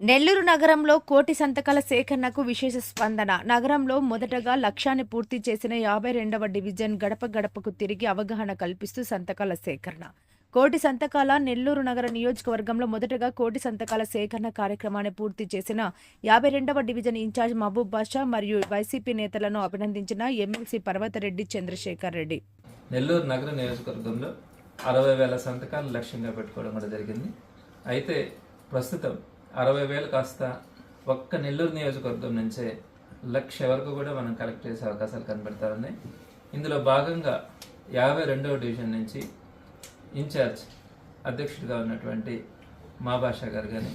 నెల్లూరు నగరంలో కోటి సంతకాల సేకరణకు విశేష స్పందన. నగరంలో మొదటగా లక్ష్యాన్ని పూర్తి చేసిన యాభై రెండవ డివిజన్ గడప గడపకు తిరిగి అవగాహన కల్పిస్తూ సంతకాల సేకరణ. కోటి సంతకాల నెల్లూరు నగర నియోజకవర్గంలో మొదటగా కోటి సంతకాల సేకరణ కార్యక్రమాన్ని పూర్తి చేసిన యాభై రెండవ డివిజన్ ఇన్ఛార్జ్ మహబూబ్ బాషా మరియు వైసీపీ నేతలను అభినందించిన ఎమ్మెల్సీ పర్వతరెడ్డి చంద్రశేఖర్ రెడ్డి. నెల్లూరు నగర నియోజకవర్గంలో అరవై వేల సంతకాలు లక్ష్యంగా పెట్టుకోవడం కూడా జరిగింది. అయితే ప్రస్తుతం అరవై వేలు కాస్త ఒక్క నెల్లూరు నియోజకవర్గం నుంచే లక్ష వరకు కూడా మనం కలెక్ట్ చేసే అవకాశాలు కనబడతా ఉన్నాయి ఇందులో భాగంగా యాభై రెండవ డివిజన్ నుంచి ఇన్ఛార్జ్ అధ్యక్షుడిగా ఉన్నటువంటి మా భాష గారు కానీ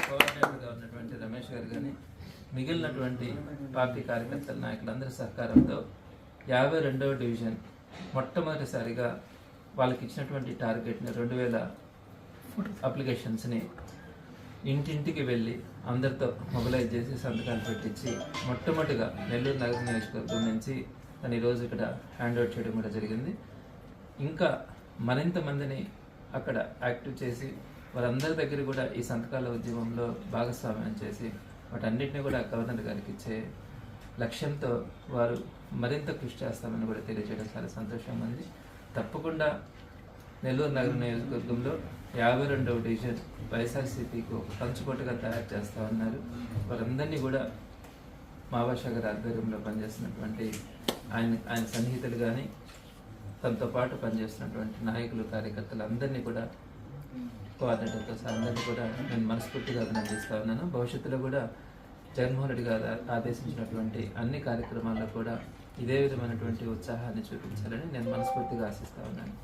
కోఆర్డినేటర్గా ఉన్నటువంటి రమేష్ గారు కానీ మిగిలినటువంటి పార్టీ కార్యకర్తల నాయకులందరి సహకారంతో యాభై రెండవ డివిజన్ మొట్టమొదటిసారిగా వాళ్ళకి ఇచ్చినటువంటి టార్గెట్ని రెండు వేల అప్లికేషన్స్ని ఇంటింటికి వెళ్ళి అందరితో మొబిలైజ్ చేసి సంతకాలు పెట్టించి మొట్టమొదటిగా నెల్లూరు నగర నియోజకవర్గం నుంచి తను ఈరోజు ఇక్కడ హ్యాండ్ అవుట్ చేయడం కూడా జరిగింది. ఇంకా మరింత మందిని అక్కడ యాక్టివ్ చేసి వారందరి దగ్గర కూడా ఈ సంతకాల ఉద్యమంలో భాగస్వామ్యం చేసి వాటన్నిటిని కూడా గవర్నర్ గారికి ఇచ్చే లక్ష్యంతో వారు మరింత కృషి చేస్తామని కూడా తెలియజేయడం చాలా సంతోషంగా ఉంది. తప్పకుండా నెల్లూరు నగర నియోజకవర్గంలో యాభై రెండవ డివిజన్ వైఎస్ఆర్సీపీకి ఒక పంచుకోటగా తయారు చేస్తా ఉన్నారు. వారందరినీ కూడా మాబాషా గారి ఆధ్వర్యంలో పనిచేస్తున్నటువంటి ఆయన ఆయన సన్నిహితులు కానీ తనతో పాటు పనిచేస్తున్నటువంటి నాయకులు కార్యకర్తలు అందరినీ కూడా కోఆర్డినేటర్తో అందరినీ కూడా నేను మనస్ఫూర్తిగా అభినందిస్తా ఉన్నాను. భవిష్యత్తులో కూడా జగన్మోహన్ రెడ్డి గారు ఆదేశించినటువంటి అన్ని కార్యక్రమాల్లో కూడా ఇదే విధమైనటువంటి ఉత్సాహాన్ని చూపించాలని నేను మనస్ఫూర్తిగా ఆశిస్తా ఉన్నాను.